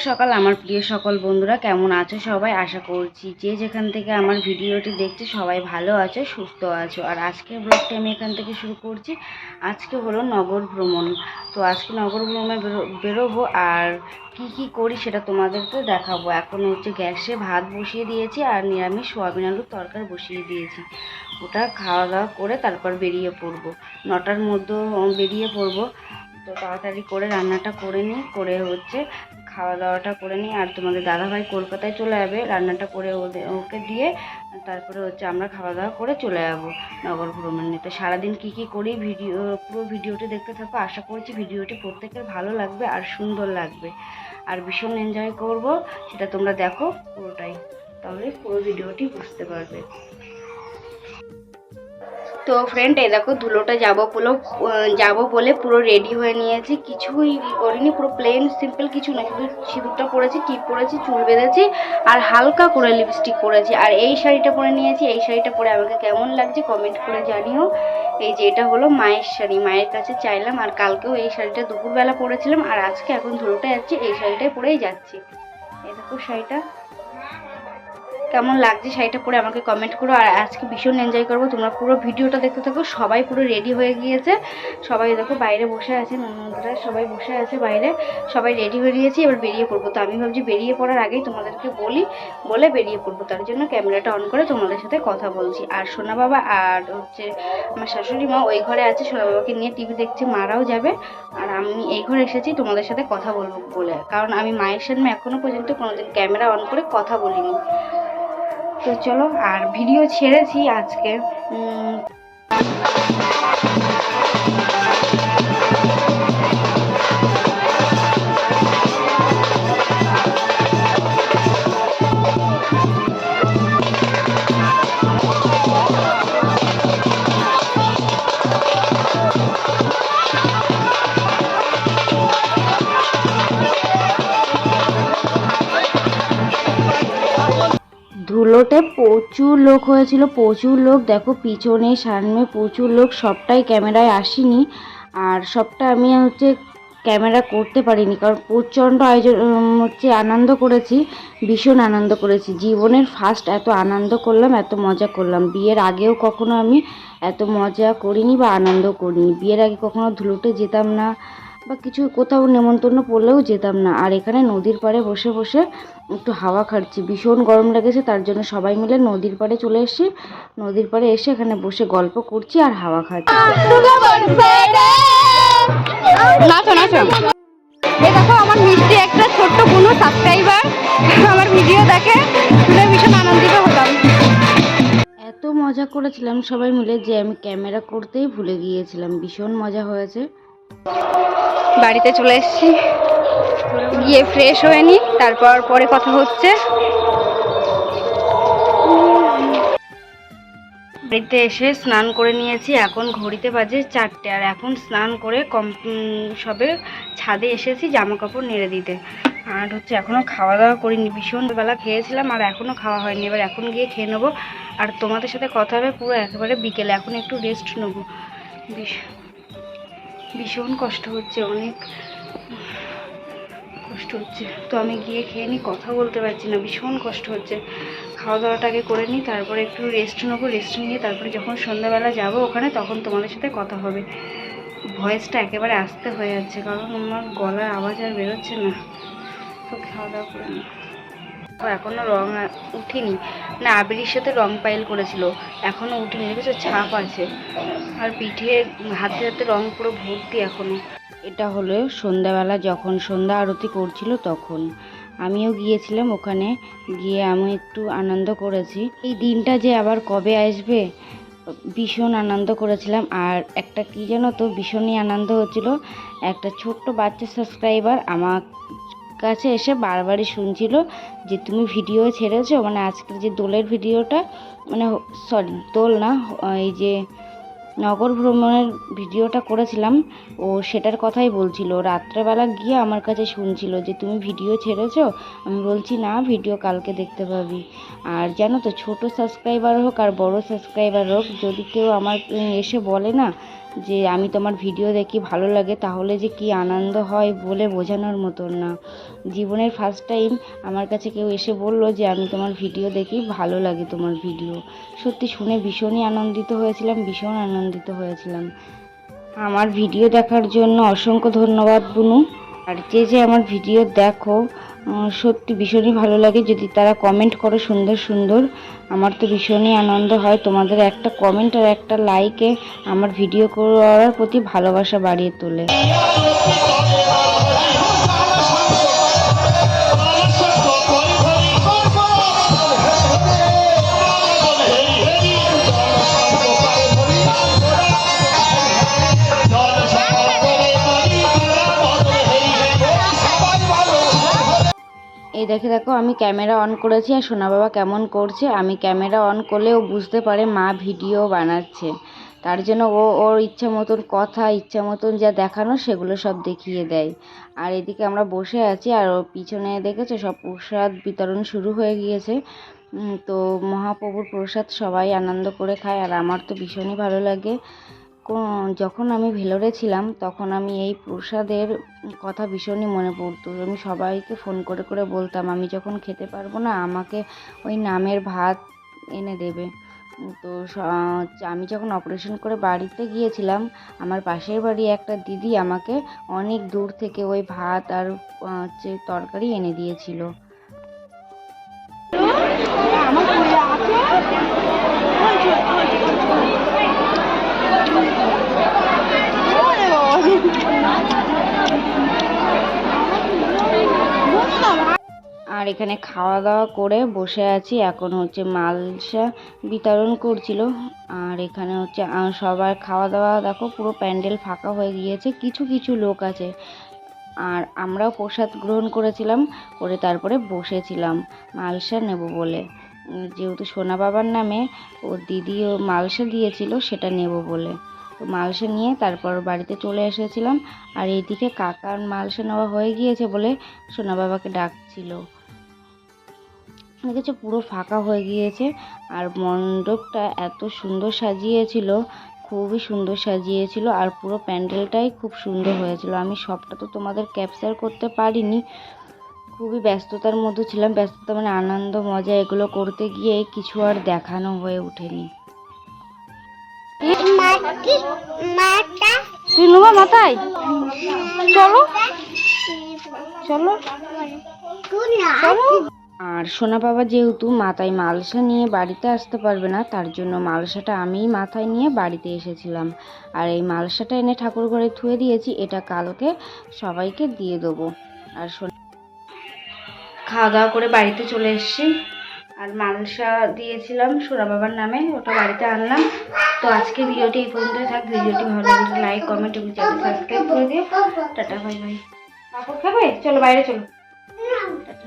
সকাল, আমার প্রিয় সকল বন্ধুরা, কেমন আছো সবাই? আশা করছি যে যেখান থেকে আমার ভিডিওটি দেখছে সবাই ভালো আছো, সুস্থ আছো। আর আজকের ব্লগটি আমি এখান থেকে শুরু করছি। আজকে হলো নগর ভ্রমণ। তো আজকে নগর ভ্রমণে বেরো- বেরোবো আর কি কি করি সেটা তোমাদেরকে দেখাবো। এখন হচ্ছে গ্যাসে ভাত বসিয়ে দিয়েছি আর নিরামিষ সোয়াবিন আলুর তরকারি বসিয়ে দিয়েছি। ওটা খাওয়া দাওয়া করে তারপর বেরিয়ে পড়ব। নটার মধ্যে বেরিয়ে পড়ব। তো তাড়াতাড়ি করে রান্নাটা করে নিই। করে হচ্ছে খাওয়া দাওয়াটা করে নিই। আর তোমাদের দাদাভাই কলকাতায় চলে যাবে, রান্নাটা করে ওদের, ওকে দিয়ে তারপরে হচ্ছে আমরা খাওয়া দাওয়া করে চলে যাব নগর ভ্রমণে। তো সারাদিন কী কী করি ভিডিও, পুরো ভিডিওটি দেখতে থাকো। আশা করছি ভিডিওটি প্রত্যেকের ভালো লাগবে আর সুন্দর লাগবে। আর ভীষণ এনজয় করব, সেটা তোমরা দেখো পুরোটাই। তাহলে পুরো ভিডিওটি বুঝতে পারবে। তো ফ্রেন্ড এই দেখো ধুলোটা যাব বলে যাব বলে পুরো রেডি হয়ে নিয়েছি। কিছুই করিনি, পুরো প্লেন সিম্পল কিছু না শুধু সিঁদুরটা পরেছি টিপ পরেছি? চুল বেঁধেছি আর হালকা করে লিপস্টিক পরেছি। আর এই শাড়িটা পরে নিয়েছি, এই শাড়িটা পরে আমাকে কেমন লাগছে কমেন্ট করে জানিও। এই যে এটা হলো মায়ের শাড়ি, মায়ের কাছে চাইলাম আর কালকেও এই শাড়িটা দুপুরবেলা পরেছিলাম আর আজকে এখন ধুলোটা যাচ্ছি, এই শাড়িটাই পরেই যাচ্ছি। এই দেখো শাড়িটা। কেমন লাগছে শাড়িটা পরে আমাকে কমেন্ট করো। আর আজকে ভীষণ এনজয় করব। তোমরা পুরো ভিডিওটা দেখতে থাকো। সবাই পুরো রেডি হয়ে গিয়েছে। সবাই দেখো বাইরে বসে আছে ননদরা সবাই বসে আছে বাইরে। সবাই রেডি হয়ে গিয়েছি, এবার বেরিয়ে পড়ব। তো আমি ভাবছি বেরিয়ে পড়ার আগেই তোমাদেরকে বলি, বলে বেরিয়ে পড়ব। তার জন্য ক্যামেরাটা অন করে তোমাদের সাথে কথা বলছি। আর সোনা বাবা আর হচ্ছে আমার শাশুড়ি মা ওই ঘরে আছে। সোনা বাবাকে নিয়ে টিভি দেখছে, মারাও যাবে। আর আমি এই ঘরে এসেছি, তোমাদের সাথে কথা বলব বলে। কারণ আমি মায়ের সামনে এখনও পর্যন্ত কোনোদিন ক্যামেরা অন করে কথা বলিনি। তো চলো আর ভিডিও ছেড়েছি আজকে। ধুলোতে প্রচুর লোক হয়েছিল, প্রচুর লোক। দেখো, পিছনে, সামনে প্রচুর লোক, সবটাই ক্যামেরায় আসেনি। আর সবটা আমি হচ্ছে ক্যামেরা করতে পারিনি, কারণ প্রচণ্ড আয়োজন হচ্ছে আনন্দ করেছি, ভীষণ আনন্দ করেছি। জীবনের ফার্স্ট এত আনন্দ করলাম, এত মজা করলাম। বিয়ের আগেও কখনো আমি এত মজা করিনি বা আনন্দ করিনি। বিয়ের আগে কখনো ধুলোতে যেতাম না বা কিছু কোথাও নেমন্তন্ন পড়লেও যেতাম না। আর এখানে নদীর পাড়ে বসে বসে একটু হাওয়া খাচ্ছি ভীষণ গরম লেগেছে তার জন্য সবাই মিলে নদীর পাড়ে চলে এসেছি। নদীর পাড়ে এসে এখানে বসে গল্প করছি আর হাওয়া খাচ্ছি নাচো নাচো। এই দেখো আমার মিষ্টি একটা ছোট্ট কোনো সাবস্ক্রাইবার আমার ভিডিও দেখে শুনে ভীষণ আনন্দিত হলাম। এত মজা করেছিলাম সবাই মিলে যে আমি ক্যামেরা করতেই ভুলে গিয়েছিলাম। ভীষণ মজা হয়েছে। বাড়িতে চলে এসেছি। গিয়ে ফ্রেশ হয়ে নি তারপর পরে কথা হচ্ছে। বাড়িতে এসে স্নান করে নিয়েছি, এখন ঘড়িতে বাজে চারটে, আর এখন স্নান করে কম সবে ছাদে এসেছি জামা কাপড় নেড়ে দিতে। আর হচ্ছে এখনও খাওয়া দাওয়া করিনি ভীষণ বেলা খেয়েছিলাম, আর এখনও খাওয়া হয়নি। এবার এখন গিয়ে খেয়ে নেব। আর তোমাদের সাথে কথা হবে পুরো একেবারে বিকেলে, এখন একটু রেস্ট নেব। ভীষ- ভীষণ কষ্ট হচ্ছে, অনেক কষ্ট হচ্ছে। তো আমি গিয়ে খেয়ে নিই, কথা বলতে পারছি না, ভীষণ কষ্ট হচ্ছে। খাওয়া দাওয়াটা আগে করে নিই, তারপরে একটু রেস্ট নেব রেস্ট নিয়ে তারপরে যখন সন্ধ্যাবেলা যাব ওখানে, তখন তোমাদের সাথে কথা হবে। ভয়েসটা একেবারে আস্তে হয়ে যাচ্ছে, কারণ আমার গলার আওয়াজ আর বেরোচ্ছে না। তো খাওয়া দাওয়া করে নিই। এখনও রং উঠেনি। না, আবিরির সাথে রং পাইল করেছিল। এখনও উঠেনি, দেখেছ? ছাপ আছে। আর পিঠে হাতে হাতে রং পুরো ভর্তি এখনও এটা হলো সন্ধ্যাবেলা, যখন সন্ধ্যা আরতি করছিল তখন। আমিও গিয়েছিলাম ওখানে, গিয়ে আমি একটু আনন্দ করেছি। এই দিনটা যে আবার কবে আসবে, ভীষণ আনন্দ করেছিলাম। আর একটা কী জানো তো, ভীষণই আনন্দ হচ্ছিল। একটা ছোট্ট বাচ্চা সাবস্ক্রাইবার আমার কাছে এসে বারবারই শুনছিল যে তুমি ভিডিও ছেড়েছো মানে আজকের যে দোলের ভিডিওটা মানে সরি দোল না, এই যে নগর ভ্রমণের ভিডিওটা করেছিলাম, ও সেটার কথাই বলছিল। রাত্রেবেলা গিয়ে আমার কাছে শুনছিল যে, তুমি ভিডিও ছেড়েছো? আমি বলছি, না, ভিডিও কালকে দেখতে পাবি। আর জানো তো, ছোট সাবস্ক্রাইবার হোক আর বড় সাবস্ক্রাইবার হোক, যদি কেউ আমার এসে বলে না যে, আমি তোমার ভিডিও দেখি, ভালো লাগে, তাহলে যে কি আনন্দ হয় বলে বোঝানোর মতন না। জীবনের ফার্স্ট টাইম আমার কাছে কেউ এসে বলল যে, আমি তোমার ভিডিও দেখি, ভালো লাগে তোমার ভিডিও। সত্যি শুনে ভীষণই আনন্দিত হয়েছিলাম, ভীষণ আনন্দিত হয়েছিলাম। আমার ভিডিও দেখার জন্য অসংখ্য ধন্যবাদ, বুনু। আর যে যে আমার ভিডিও দেখো সত্যি ভীষণই ভালো লাগে। যদি তারা কমেন্ট করো সুন্দর সুন্দর, আমার তো ভীষণই আনন্দ হয়। তোমাদের একটা কমেন্ট আর একটা লাইকে আমার ভিডিও করার প্রতি ভালোবাসা বাড়িয়ে তোলে। এই দেখে দেখো, আমি ক্যামেরা অন করেছি আর সোনা বাবা কেমন করছে। আমি ক্যামেরা অন করলে ও বুঝতে পারে মা ভিডিও বানাচ্ছে। তার জন্য ও, ওর ইচ্ছা মতন কথা, ইচ্ছা মতন যা দেখানো সেগুলো সব দেখিয়ে দেয়। আর এদিকে আমরা বসে আছি আর ওর পিছনে দেখেছ, সব প্রসাদ বিতরণ শুরু হয়ে গিয়েছে। তো মহাপ্রভুর প্রসাদ সবাই আনন্দ করে খায় আর আমার তো ভীষণই ভালো লাগে। যখন আমি ভেলোরে ছিলাম, তখন আমি এই প্রসাদের কথা ভীষণই মনে পড়তো। আমি সবাইকে ফোন করে করে বলতাম, আমি যখন খেতে পারব না, আমাকে ওই নামের ভাত এনে দেবে। তো আমি যখন অপারেশন করে বাড়িতে গিয়েছিলাম, আমার পাশের বাড়ি একটা দিদি আমাকে অনেক দূর থেকে ওই ভাত আর হচ্ছে তরকারি এনে দিয়েছিল। আর এখানে খাওয়া দাওয়া করে বসে আছি। এখন হচ্ছে মালসা বিতরণ করছিল। আর এখানে হচ্ছে সবার খাওয়া দাওয়া দেখো পুরো প্যান্ডেল ফাঁকা হয়ে গিয়েছে। কিছু কিছু লোক আছে। আর আমরাও প্রসাদ গ্রহণ করেছিলাম, করে তারপরে বসেছিলাম। মালসা নেব বলে। যেহেতু সোনা বাবার নামে, ও দিদি ও মালসা দিয়েছিল, সেটা নেব বলে। তো মালসা নিয়ে তারপর বাড়িতে চলে এসেছিলাম। আর এইদিকে কাকার মালসা নেওয়া হয়ে গিয়েছে বলে সোনা বাবাকে ডাকছিল। দেখেছ পুরো ফাঁকা হয়ে গিয়েছে। আর মণ্ডপটা এত সুন্দর সাজিয়েছিল খুবই সুন্দর সাজিয়েছিল আর পুরো প্যান্ডেলটাই খুব সুন্দর হয়েছিল। আমি সবটা তো তোমাদের ক্যাপচার করতে পারিনি। খুবই ব্যস্ততার মধ্যে ছিলাম ব্যস্ততা মানে আনন্দ মজা এগুলো করতে গিয়ে কিছু আর দেখানো হয়ে ওঠেনি। তুই নেবা মাথায়? চলো। চলো। চলো। আর সোনা বাবা যেহেতু মাথায় মালসা নিয়ে বাড়িতে আসতে পারবে না তার জন্য মালসাটা আমিই মাথায় নিয়ে বাড়িতে এসেছিলাম। আর এই মালসাটা এনে ঠাকুর ঘরে থুয়ে দিয়েছি এটা কালকে সবাইকে দিয়ে দেবো। আর সোনা খাওয়া দাওয়া করে বাড়িতে চলে এসেছি। আর মালসা দিয়েছিলাম সোনা বাবার নামে ওটা বাড়িতে আনলাম। তো আজকে ভিডিওটি এই পর্যন্তই থাক। ভিডিওটি ভালো লাগলে লাইক কমেন্ট এবং চ্যানেল সাবস্ক্রাইব করে দিও। টাটা বাই বাই পাপড় খাবে? চলো বাইরে চলো। টাটা।